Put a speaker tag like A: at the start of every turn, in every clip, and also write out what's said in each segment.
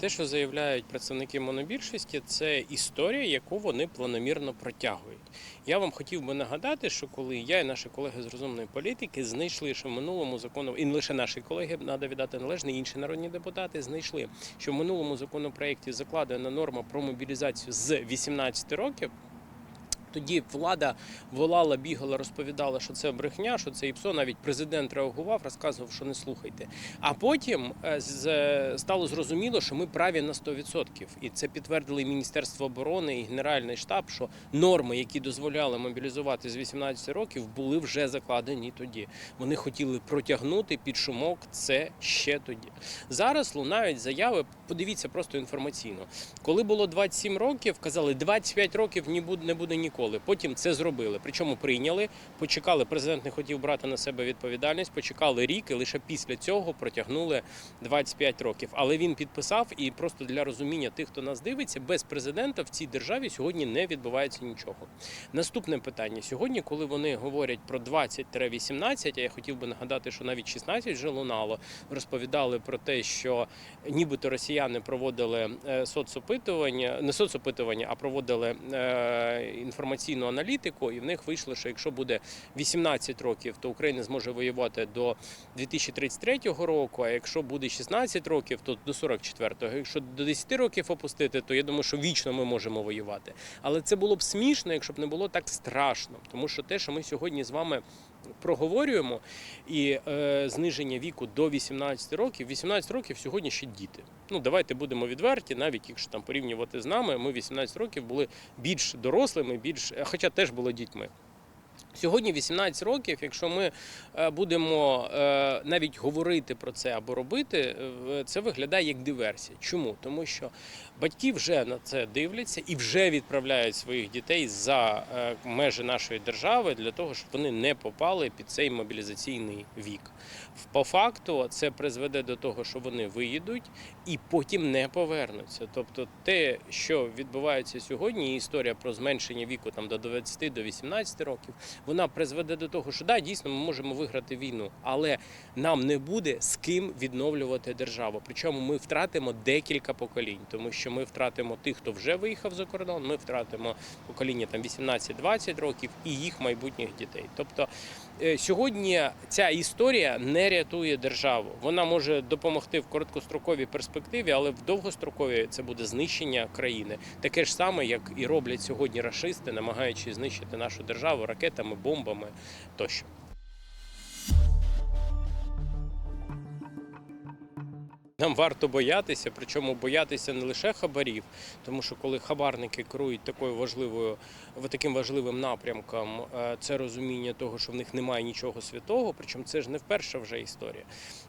A: Те, що заявляють представники монобільшості, це історія, яку вони планомірно протягують. Я вам хотів би нагадати, що коли я і наші колеги з розумної політики знайшли, що в минулому закону, і лише наші колеги, треба віддати належне, інші народні депутати знайшли, що в минулому законопроєкті закладена норма про мобілізацію з 18 років. Тоді влада волала, бігала, розповідала, що це брехня, що це ІПСО. Навіть президент реагував, розказував, що не слухайте. А потім е, стало зрозуміло, що ми праві на 100%. І це підтвердили і Міністерство оборони і Генеральний штаб, що норми, які дозволяли мобілізувати з 18 років, були вже закладені тоді. Вони хотіли протягнути під шумок це ще тоді. Зараз лунають заяви. Подивіться просто інформаційно. Коли було 27 років, казали 25 років не буде, не ніколи. Потім це зробили. Причому прийняли, почекали. Президент не хотів брати на себе відповідальність, почекали рік і лише після цього протягнули 25 років. Але він підписав і просто для розуміння тих, хто нас дивиться, без президента в цій державі сьогодні не відбувається нічого. Наступне питання сьогодні, коли вони говорять про 20-18, а я хотів би нагадати, що навіть 16 вже лунало, розповідали про те, що нібито росіяни проводили е, соцопитування, не соцопитування, а проводили е, інформаційну аналітику, і в них вийшло, що якщо буде 18 років, то Україна зможе воювати до 2033 року. А якщо буде 16 років, то до 44-го. Якщо до 10 років опустити, то я думаю, що вічно ми можемо воювати. Але це було б смішно, якщо б не було так страшно, тому що те, що ми сьогодні з вами проговорюємо, і е, зниження віку до 18 років, 18 років сьогодні ще діти. Ну давайте будемо відверті, навіть якщо там порівнювати з нами, ми 18 років були більш дорослими, більш, хоча теж були дітьми. Сьогодні 18 років, якщо ми е, будемо е, навіть говорити про це або робити, е, це виглядає як диверсія. Чому? Тому що батьки вже на це дивляться і вже відправляють своїх дітей за е, межі нашої держави для того, щоб вони не попали під цей мобілізаційний вік. По факту це призведе до того, що вони виїдуть і потім не повернуться. Тобто, те, що відбувається сьогодні, історія про зменшення віку там до 20 до 18 років, вона призведе до того, що да, дійсно ми можемо виграти війну, але нам не буде з ким відновлювати державу. Причому ми втратимо декілька поколінь, тому що ми втратимо тих, хто вже виїхав за кордон. Ми втратимо покоління там 18-20 років і їх майбутніх дітей. Тобто е, сьогодні ця історія не рятує державу. Вона може допомогти в короткостроковій перспективі, але в довгостроковій це буде знищення країни. Таке ж саме, як і роблять сьогодні рашисти, намагаючись знищити нашу державу ракетами, бомбами тощо. Нам варто боятися, причому боятися не лише хабарів, тому що коли хабарники керують такою важливою, таким важливим напрямком, е, це розуміння того, що в них немає нічого святого, причому це ж не вперше вже історія.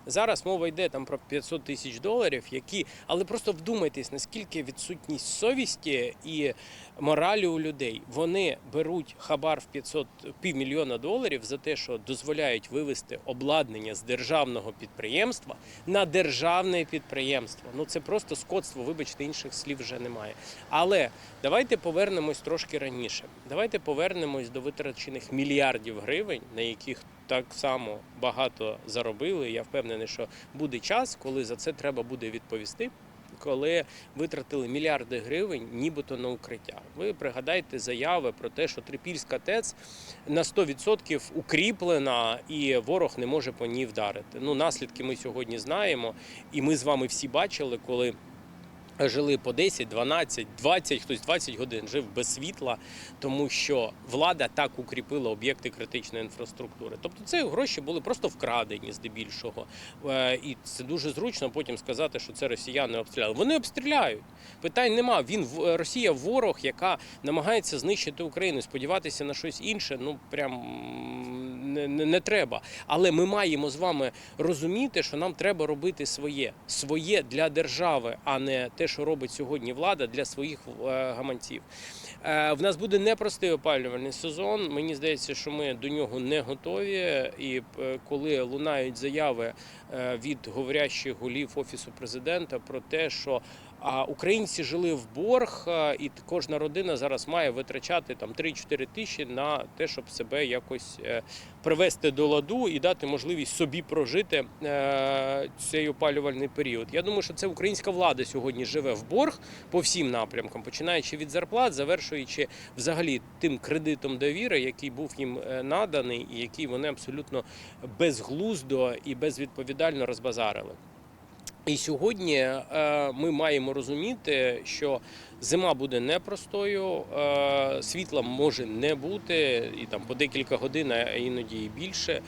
A: Зараз мова йде там про 500 тисяч доларів, які, але просто вдумайтесь, наскільки відсутність совісті і моралі у людей. Вони беруть хабар в 500 півмільйона доларів за те, що дозволяють вивести обладнання з державного підприємства на державне підприємство. Ну це просто скотство, вибачте, інших слів вже немає. Але давайте повернемось трошки раніше. Давайте повернемось до витрачених мільярдів гривень, на яких так само багато заробили. Я впевнений, що буде час, коли за це треба буде відповісти. Коли витратили мільярди гривень, нібито на укриття. Ви пригадайте заяви про те, що Трипільська ТЕЦ на 100% укріплена і ворог не може по ній вдарити. Ну, наслідки ми сьогодні знаємо, і ми з вами всі бачили, коли. Жили по 10, 12, 20, хтось 20 годин жив без світла, тому що влада так укріпила об'єкти критичної інфраструктури. Тобто це гроші були просто вкрадені здебільшого. Е, І це дуже зручно потім сказати, що це росіяни обстріляли. Вони обстріляють. Питань нема. Він в- Росія ворог, яка намагається знищити Україну. Сподіватися на щось інше, ну прям не, не, не треба. Але ми маємо з вами розуміти, що нам треба робити своє, своє для держави, а не те, що робить сьогодні влада для своїх е, гаманців. Е, В нас буде непростий опалювальний сезон. Мені здається, що ми до нього не готові. І е, коли лунають заяви від говорящих голів офісу президента про те, що А українці жили в борг, і кожна родина зараз має витрачати там 3-4 тисячі на те, щоб себе якось е, привести до ладу і дати можливість собі прожити е, цей опалювальний період. Я думаю, що це українська влада сьогодні живе в борг по всім напрямкам, починаючи від зарплат, завершуючи взагалі тим кредитом довіри, який був їм е, наданий, і який вони абсолютно безглуздо і безвідповідально розбазарили. І сьогодні е, ми маємо розуміти, що зима буде непростою, е, світла може не бути і там по декілька годин, а іноді і більше.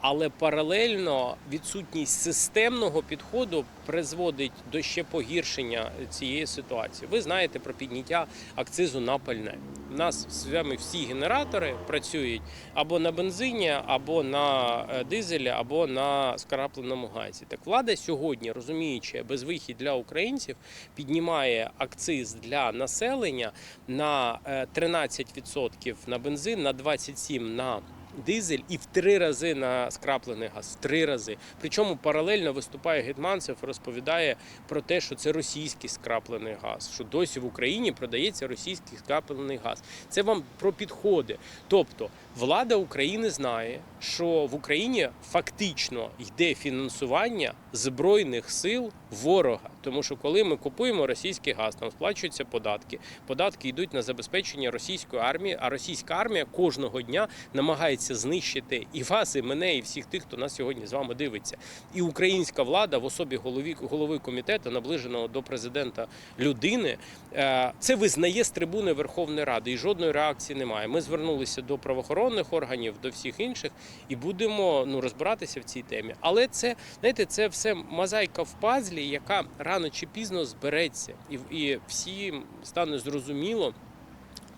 A: Але паралельно відсутність системного підходу призводить до ще погіршення цієї ситуації. Ви знаєте про підняття акцизу на пальне. У нас з вами всі генератори працюють або на бензині, або на е, дизелі, або на скрапленому газі. Так влада сьогодні, розуміючи безвихідь для українців, піднімає акциз для населення на е, 13% на бензин, на 27% на дизель і в три рази на скраплений газ. В три рази. Причому паралельно виступає Гетманцев, розповідає про те, що це російський скраплений газ, що досі в Україні продається російський скраплений газ. Це вам про підходи. Тобто влада України знає, що в Україні фактично йде фінансування збройних сил ворога. Тому що коли ми купуємо російський газ, там сплачуються податки. Податки йдуть на забезпечення російської армії, а російська армія кожного дня намагається знищити і вас, і мене, і всіх тих, хто нас сьогодні з вами дивиться. І українська влада в особі голові голови комітету, наближеного до президента людини, е, це визнає з трибуни Верховної Ради, і жодної реакції немає. Ми звернулися до правоохоронних органів, до всіх інших, і будемо ну розбиратися в цій темі. Але це знаєте, це все мозаїка в пазлі, яка рано чи пізно збереться, і, і всім стане зрозуміло.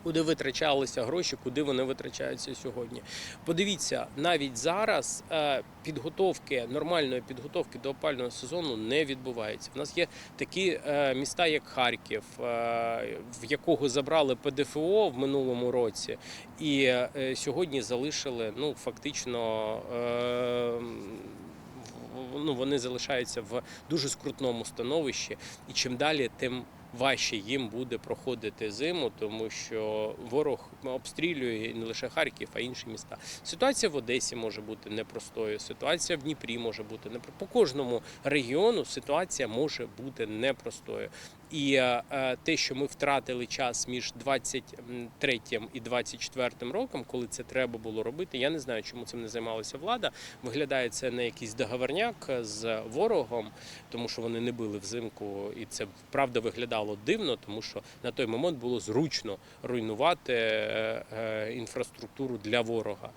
A: Куди витрачалися гроші, куди вони витрачаються сьогодні? Подивіться, навіть зараз е, підготовки нормальної підготовки до опального сезону не відбувається. У нас є такі е, міста, як Харків, е, в якого забрали ПДФО в минулому році, і сьогодні залишили ну фактично. Ну, вони залишаються в дуже скрутному становищі, і чим далі, тим важче їм буде проходити зиму, тому що ворог обстрілює не лише Харків, а інші міста. Ситуація в Одесі може бути непростою. Ситуація в Дніпрі може бути непро... По кожному регіону ситуація може бути непростою. І е, те, що ми втратили час між 23 і 24 роком, коли це треба було робити, я не знаю, чому цим не займалася влада. Виглядає це на якийсь договорняк з ворогом, тому що вони не били взимку, і це правда виглядало дивно, тому що на той момент було зручно руйнувати е, е, інфраструктуру для ворога.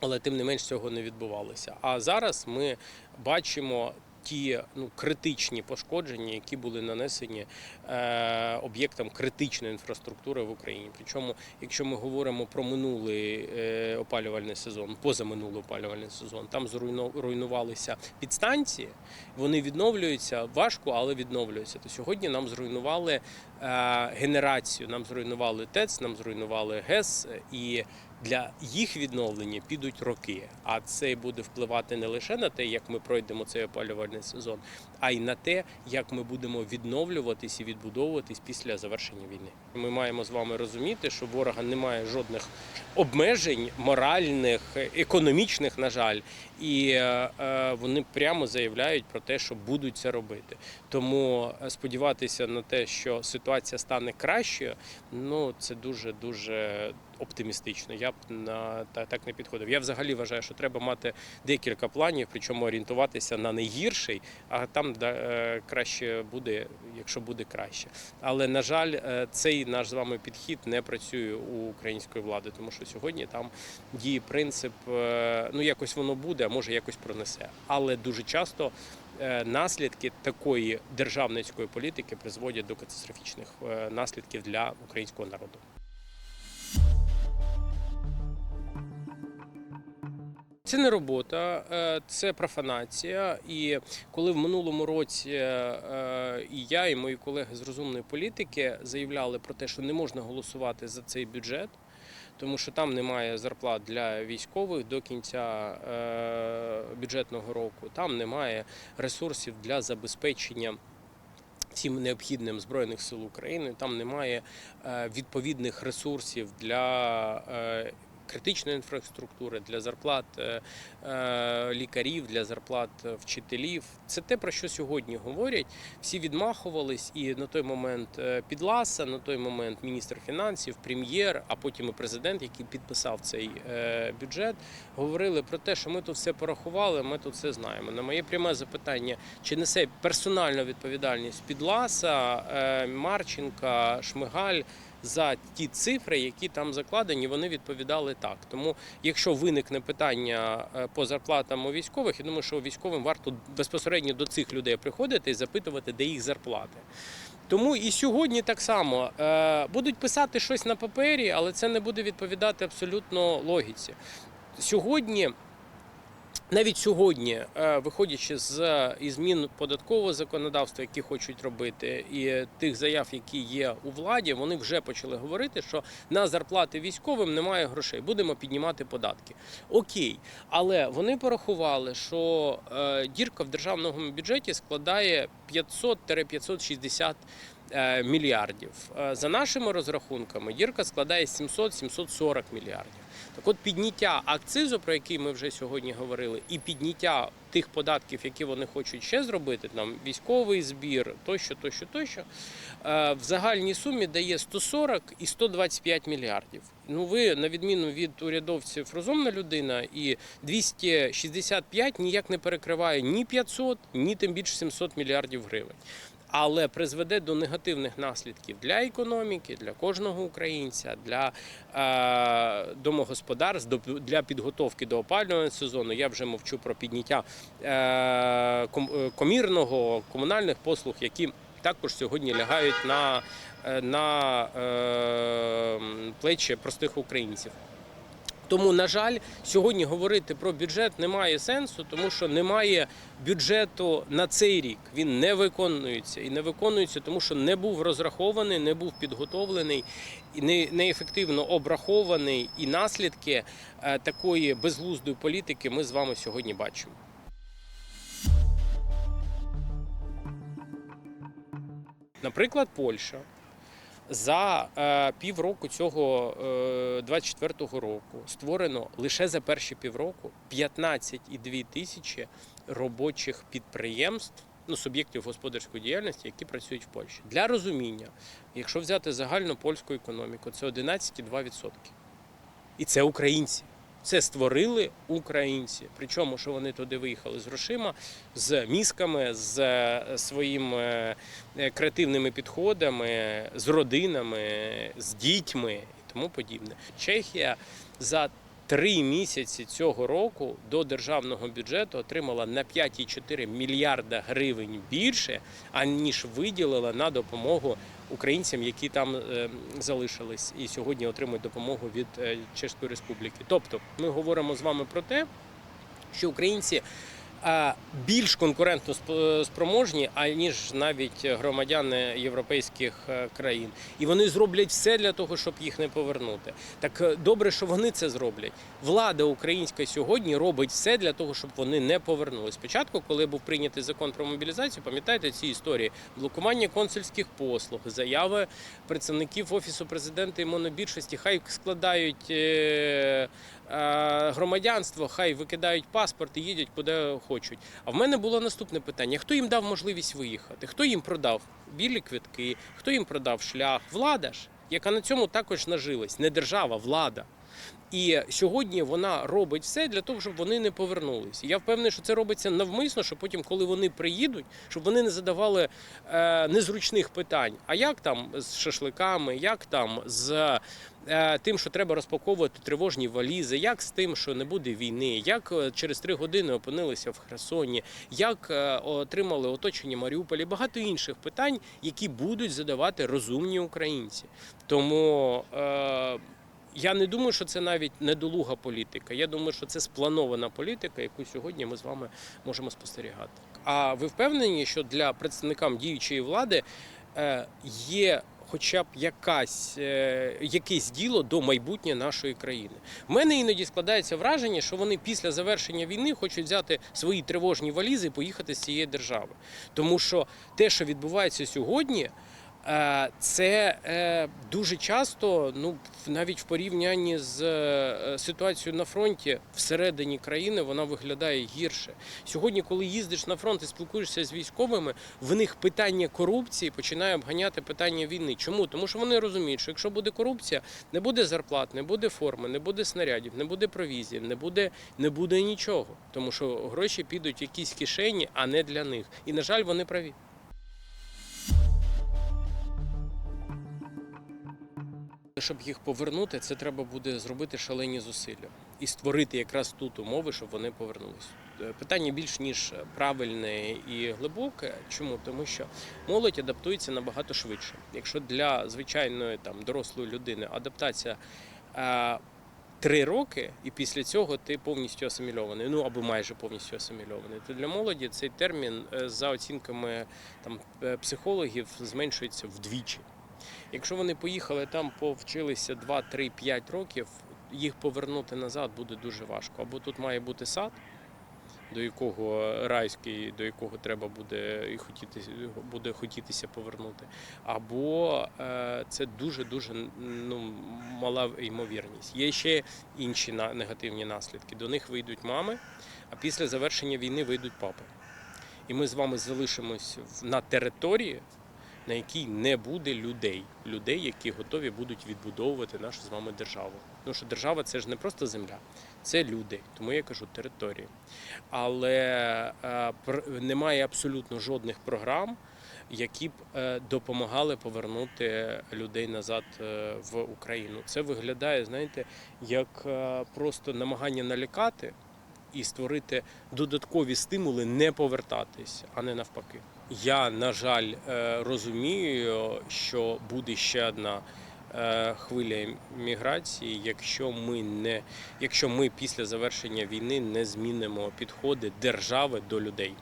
A: Але тим не менш цього не відбувалося. А зараз ми бачимо ті ну, критичні пошкодження, які були нанесені е, об'єктам критичної інфраструктури в Україні. Причому, якщо ми говоримо про минулий е, опалювальний сезон, позаминулий опалювальний сезон, там зруйно- руйнувалися підстанції, вони відновлюються важко, але відновлюються. То сьогодні нам зруйнували е, генерацію, нам зруйнували ТЕЦ, нам зруйнували ГЕС і. Для їх відновлення підуть роки, а це буде впливати не лише на те, як ми пройдемо цей опалювальний сезон, а й на те, як ми будемо відновлюватись і відбудовуватись після завершення війни. Ми маємо з вами розуміти, що ворога немає жодних обмежень моральних, економічних, на жаль, і е, е, вони прямо заявляють про те, що будуть це робити. Тому е, сподіватися на те, що ситуація стане кращою, ну це дуже дуже оптимістично. Я б на та так не підходив. Я взагалі вважаю, що треба мати декілька планів, причому орієнтуватися на найгірший, а там да, е, краще буде, якщо буде краще. Але на жаль, е, цей наш з вами підхід не працює у української влади, тому що сьогодні там діє принцип, е, ну якось воно буде, а може якось пронесе. Але дуже часто. е, Наслідки такої державницької політики призводять до катастрофічних наслідків для українського народу. Це не робота, е, це профанація. І коли в минулому році е, і я, і мої колеги з розумної політики заявляли про те, що не можна голосувати за цей бюджет, тому що там немає зарплат для військових до кінця е, бюджетного року, там немає ресурсів для забезпечення. всім необхідним збройних сил України. Там немає відповідних ресурсів для. Критичної інфраструктури для зарплат е, е, лікарів, для зарплат вчителів. Це те, про що сьогодні говорять. Всі відмахувались, і на той момент е, Підласа, на той момент міністр фінансів, прем'єр, а потім і президент, який підписав цей бюджет, говорили про те, що ми тут все порахували, ми тут все знаємо. На моє пряме запитання, чи несе персональну відповідальність Підласа, Марченка, Шмигаль. За ті цифри, які там закладені, вони відповідали так. Тому, якщо виникне питання е, по зарплатам у військових, я думаю, що військовим варто безпосередньо до цих людей приходити і запитувати, де їх зарплати. Тому і сьогодні так само е, будуть писати щось на папері, але це не буде відповідати абсолютно логіці. Сьогодні. Навіть сьогодні, е, виходячи з змін податкового законодавства, які хочуть робити, і тих заяв, які є у владі, вони вже почали говорити, що на зарплати військовим немає грошей, будемо піднімати податки. Окей, але вони порахували, що е, дірка в державному бюджеті складає 500-560 е, мільярдів. Е, За нашими розрахунками, дірка складає 700-740 мільярдів. Так от підняття акцизу, про який ми вже сьогодні говорили, і підняття тих податків, які вони хочуть ще зробити, там військовий збір, тощо, тощо, тощо, е, в загальній сумі дає 140 і 125 мільярдів. Ну ви, на відміну від урядовців, розумна людина, і 265 ніяк не перекриває ні 500, ні тим більше 700 мільярдів гривень але призведе до негативних наслідків для економіки, для кожного українця, для е, домогосподарств, до- для підготовки до опалювального сезону. Я вже мовчу про підняття е, е, комірного комунальних послуг, які також сьогодні лягають на, на е, плечі простих українців. Тому, на жаль, сьогодні говорити про бюджет немає сенсу, тому що немає бюджету на цей рік. Він не виконується і не виконується, тому що не був розрахований, не був підготовлений і неефективно обрахований. І наслідки е, такої безглуздої політики ми з вами сьогодні бачимо. Наприклад, Польща за е, півроку цього е, 24-го року створено лише за перші півроку 15,2 тисячі робочих підприємств. Ну, суб'єктів господарської діяльності, які працюють в Польщі. Для розуміння, якщо взяти загальну польську економіку, це 11,2%. І це українці. Це створили українці. Причому, що вони туди виїхали з грошима, з мізками, з е, своїми е, креативними підходами, з родинами, з дітьми і тому подібне. Чехія за три місяці цього року до державного бюджету отримала на 5,4 мільярда гривень більше, аніж виділила на допомогу українцям, які там е, залишились і сьогодні отримують допомогу від е, Чеської Республіки. Тобто, ми говоримо з вами про те, що українці більш конкурентно сп- спроможні, аніж навіть громадяни європейських е, країн. І вони зроблять все для того, щоб їх не повернути. Так е, добре, що вони це зроблять. Влада українська сьогодні робить все для того, щоб вони не повернули. Спочатку, коли був прийнятий закон про мобілізацію, пам'ятаєте ці історії блокування консульських послуг, заяви представників офісу президента і монобільшості, хай складають. Е, Громадянство, хай викидають паспорт і їдуть куди хочуть. А в мене було наступне питання: хто їм дав можливість виїхати? Хто їм продав білі квитки? Хто їм продав шлях? Влада ж, яка на цьому також нажилась, не держава, влада. І сьогодні вона робить все для того, щоб вони не повернулися. Я впевнений, що це робиться навмисно, щоб потім, коли вони приїдуть, щоб вони не задавали е, незручних питань. А як там з шашликами, як там з тим, що треба розпаковувати тривожні валізи, як з тим, що не буде війни, як е, через три години опинилися в Херсоні, як е, отримали оточення Маріуполі, багато інших питань, які будуть задавати розумні українці. Тому. Е, я не думаю, що це навіть недолуга політика. Я думаю, що це спланована політика, яку сьогодні ми з вами можемо спостерігати. А ви впевнені, що для представникам діючої влади е, є хоча б якась, е, якесь діло до майбутнє нашої країни. В мене іноді складається враження, що вони після завершення війни хочуть взяти свої тривожні валізи і поїхати з цієї держави. Тому що те, що відбувається сьогодні. Е, Це е, дуже часто, ну навіть в порівнянні з е, ситуацією на фронті всередині країни вона виглядає гірше. Сьогодні, коли їздиш на фронт і спілкуєшся з військовими, в них питання корупції починає обганяти питання війни. Чому? Тому що вони розуміють, що якщо буде корупція, не буде зарплат, не буде форми, не буде снарядів, не буде провізії, не буде, не буде нічого. Тому що гроші підуть в якісь кишені, а не для них. І на жаль, вони праві. Щоб їх повернути, це треба буде зробити шалені зусилля і створити якраз тут умови, щоб вони повернулись. Е, Питання більш ніж правильне і глибоке. Чому? Тому що молодь адаптується набагато швидше. Якщо для звичайної там дорослої людини адаптація е, три роки, і після цього ти повністю асимільований, ну або майже повністю асимільований, то для молоді цей термін е, за оцінками там е, психологів зменшується вдвічі. Якщо вони поїхали там, повчилися 2, 3, 5 років, їх повернути назад буде дуже важко. Або тут має бути сад, до якого райський, до якого треба буде і хотіти, буде хотітися повернути. Або е, це дуже дуже ну, мала ймовірність. Є ще інші негативні наслідки. До них вийдуть мами, а після завершення війни вийдуть папи. І ми з вами залишимось на території, на якій не буде людей, людей, які готові будуть відбудовувати нашу з вами державу. Тому що держава це ж не просто земля, це люди. Тому я кажу території. Але е, немає абсолютно жодних програм, які б е, допомагали повернути людей назад е, в Україну. Це виглядає, знаєте, як просто намагання налякати і створити додаткові стимули не повертатись, а не навпаки. Я, на жаль, е, розумію, що буде ще одна е, хвиля міграції, якщо ми не якщо ми після завершення війни не змінимо підходи держави до людей.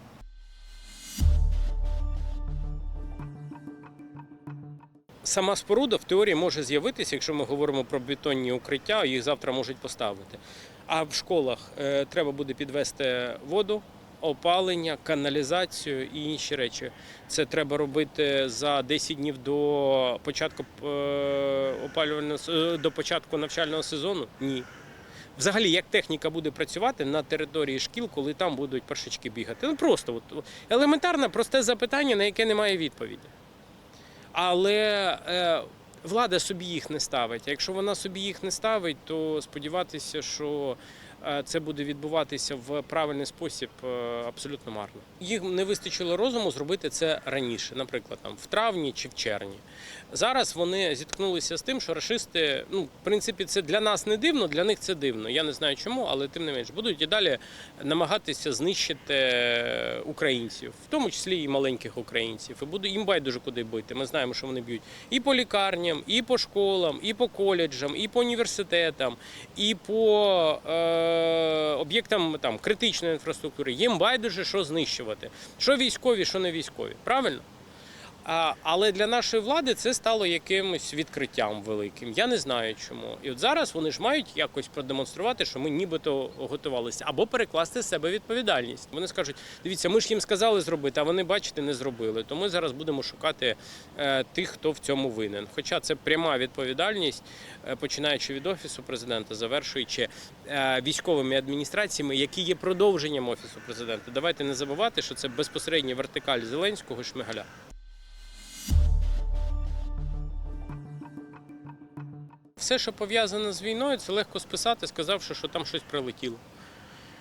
A: Сама споруда в теорії може з'явитися, якщо ми говоримо про бетонні укриття, їх завтра можуть поставити. А в школах е, треба буде підвести воду, опалення, каналізацію і інші речі. Це треба робити за 10 днів до початку е, опалювального е, до початку навчального сезону? Ні. Взагалі, як техніка буде працювати на території шкіл, коли там будуть першачки бігати? Ну просто от, елементарне, просте запитання, на яке немає відповіді. Але е, влада собі їх не ставить. А якщо вона собі їх не ставить, то сподіватися, що це буде відбуватися в правильний спосіб, е, абсолютно марно. Їм не вистачило розуму зробити це раніше, наприклад, там в травні чи в червні. Зараз вони зіткнулися з тим, що рашисти, ну, в принципі, це для нас не дивно, для них це дивно. Я не знаю чому, але тим не менш будуть і далі намагатися знищити українців, в тому числі і маленьких українців. І буде їм байдуже куди бити. Ми знаємо, що вони б'ють і по лікарням, і по школам, і по коледжам, і по університетам, і по е, об'єктам там критичної інфраструктури. Їм байдуже, що знищувати, що військові, що не військові. Правильно? Але для нашої влади це стало якимось відкриттям великим. Я не знаю чому. І от зараз вони ж мають якось продемонструвати, що ми нібито готувалися, або перекласти з себе відповідальність. Вони скажуть: дивіться, ми ж їм сказали зробити, а вони, бачите, не зробили. То ми зараз будемо шукати е, тих, хто в цьому винен. Хоча це пряма відповідальність, е, починаючи від офісу президента, завершуючи е, військовими адміністраціями, які є продовженням офісу президента. Давайте не забувати, що це безпосередня вертикаль Зеленського Шмигаля. Все, що пов'язане з війною, це легко списати, сказавши, що там щось прилетіло.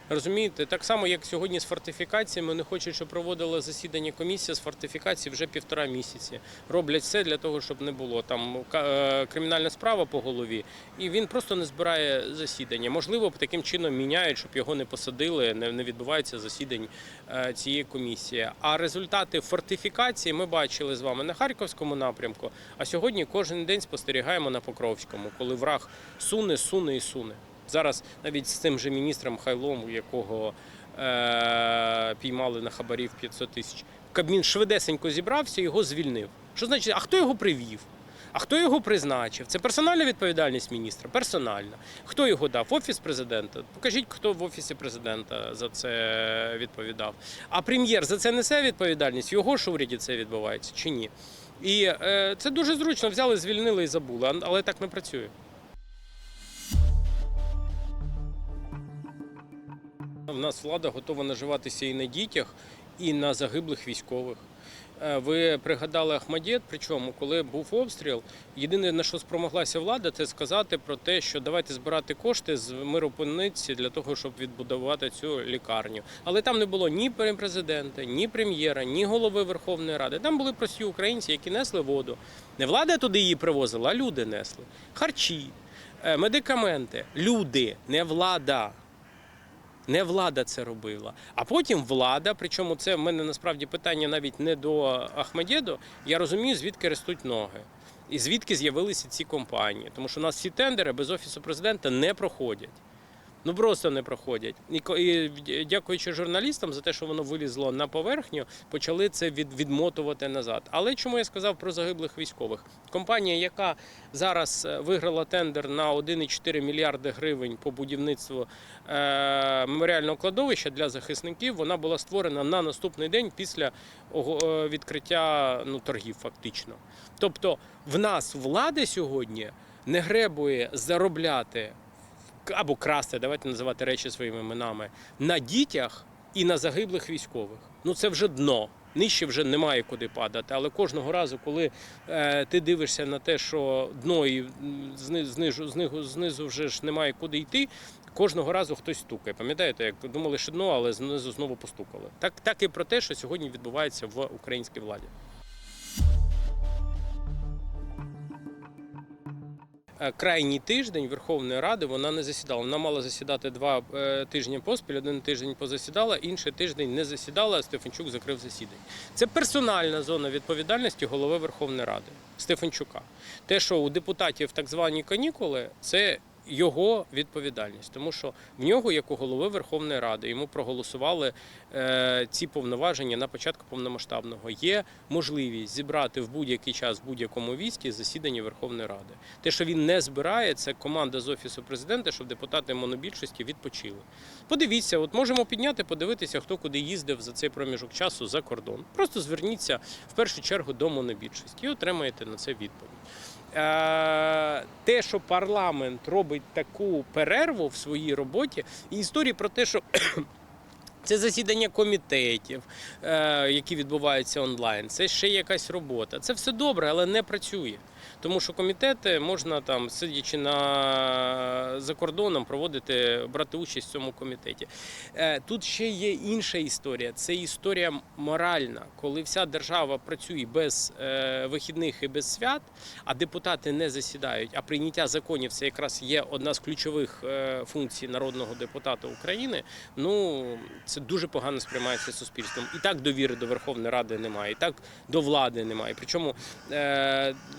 A: Розумієте, так само, як сьогодні з фортифікаціями, не хочуть, щоб проводила засідання комісія з фортифікації вже півтора місяці. Роблять все для того, щоб не було там е, кримінальна справа по голові, і він просто не збирає засідання. Можливо, таким чином міняють, щоб його не посадили, не, відбувається засідань е, цієї комісії. А результати фортифікації ми бачили з вами на Харківському напрямку. А сьогодні кожен день спостерігаємо на Покровському, коли враг суне, суне і суне. Зараз навіть з цим же міністром Хайлом, якого е- піймали на хабарів 500 тисяч, Кабмін швидесенько зібрався його звільнив. Що значить, а хто його привів? А хто його призначив? Це персональна відповідальність міністра? Персональна. Хто його дав? Офіс президента. Покажіть, хто в офісі президента за це відповідав. А прем'єр за це несе відповідальність? В його ж уряді це відбувається чи ні? І е, це дуже зручно. Взяли, звільнили і забули, але так не працює. У нас влада готова наживатися і на дітях, і на загиблих військових. Е, Ви пригадали Ахмадєт, причому, коли був обстріл, єдине на що спромоглася влада, це сказати про те, що давайте збирати кошти з миропинниці для того, щоб відбудувати цю лікарню. Але там не було ні президента, ні прем'єра, ні голови Верховної Ради. Там були прості українці, які несли воду. Не влада туди її привозила, а люди несли. Харчі, е, медикаменти, люди, не влада. Не влада це робила. А потім влада, причому це в мене насправді питання навіть не до Ахмедєду. Я розумію, звідки ростуть ноги. І звідки з'явилися ці компанії. Тому що у нас всі тендери без офісу президента не проходять. Ну просто не проходять. І, і дякуючи журналістам за те, що воно вилізло на поверхню, почали це від, відмотувати назад. Але чому я сказав про загиблих військових? Компанія, яка зараз е, виграла тендер на 1,4 мільярди гривень по будівництву е, меморіального кладовища для захисників, вона була створена на наступний день після е, відкриття ну, торгів, фактично. Тобто, в нас влада сьогодні не гребує заробляти або красти, давайте називати речі своїми іменами, на дітях і на загиблих військових. Ну це вже дно. Нижче вже немає куди падати. Але кожного разу, коли е, ти дивишся на те, що дно і м, зни- знижу, знизу, знизу вже ж немає куди йти, кожного разу хтось стукає. Пам'ятаєте, як думали, що дно, але знизу знову постукали. Так, так і про те, що сьогодні відбувається в українській владі. Крайній тиждень Верховної Ради вона не засідала. Вона мала засідати два е, тижні поспіль. Один тиждень позасідала, інший тиждень не засідала. а Стефанчук закрив засідання. Це персональна зона відповідальності голови Верховної Ради Стефанчука. Те, що у депутатів так звані канікули, це його відповідальність, тому що в нього, як у голови Верховної Ради, йому проголосували е, ці повноваження на початку повномасштабного. Є можливість зібрати в будь-який час в будь-якому вісті засідання Верховної Ради. Те, що він не збирає, це команда з офісу президента, щоб депутати монобільшості відпочили. Подивіться, от можемо підняти, подивитися, хто куди їздив за цей проміжок часу за кордон. Просто зверніться в першу чергу до монобільшості і отримаєте на це відповідь. Те, що парламент робить таку перерву в своїй роботі, і історії про те, що це засідання комітетів, е, які відбуваються онлайн. Це ще якась робота. Це все добре, але не працює. Тому що комітети можна там, сидячи на за кордоном, проводити, брати участь в цьому комітеті. Е, Тут ще є інша історія. Це історія моральна, коли вся держава працює без е, вихідних і без свят, а депутати не засідають. А прийняття законів це якраз є одна з ключових е, функцій народного депутата України. Ну це дуже погано сприймається суспільством. І так довіри до Верховної Ради немає, і так до влади немає. Причому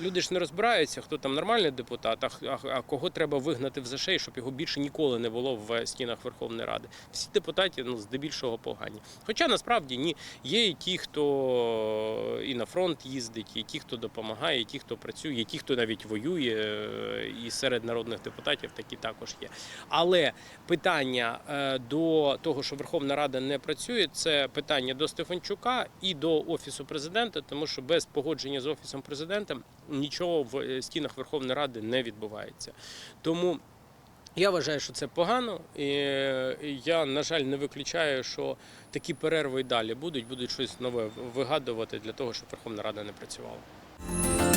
A: люди ж не розбираються, хто там нормальний депутат, а, а, кого треба вигнати в зашей, щоб його більше ніколи не було в стінах Верховної Ради. Всі депутати ну, здебільшого погані. Хоча насправді ні, є і ті, хто і на фронт їздить, і ті, хто допомагає, і ті, хто працює, і ті, хто навіть воює, і серед народних депутатів такі також є. Але питання е, до того, що Верховна Рада не працює, це питання до Стефанчука і до офісу президента, тому що без погодження з офісом президента нічого в е, стінах Верховної Ради не відбувається. Тому. Я вважаю, що це погано, і е, я, на жаль, не виключаю, що такі перерви й далі будуть, будуть щось нове вигадувати для того, щоб Верховна Рада не працювала.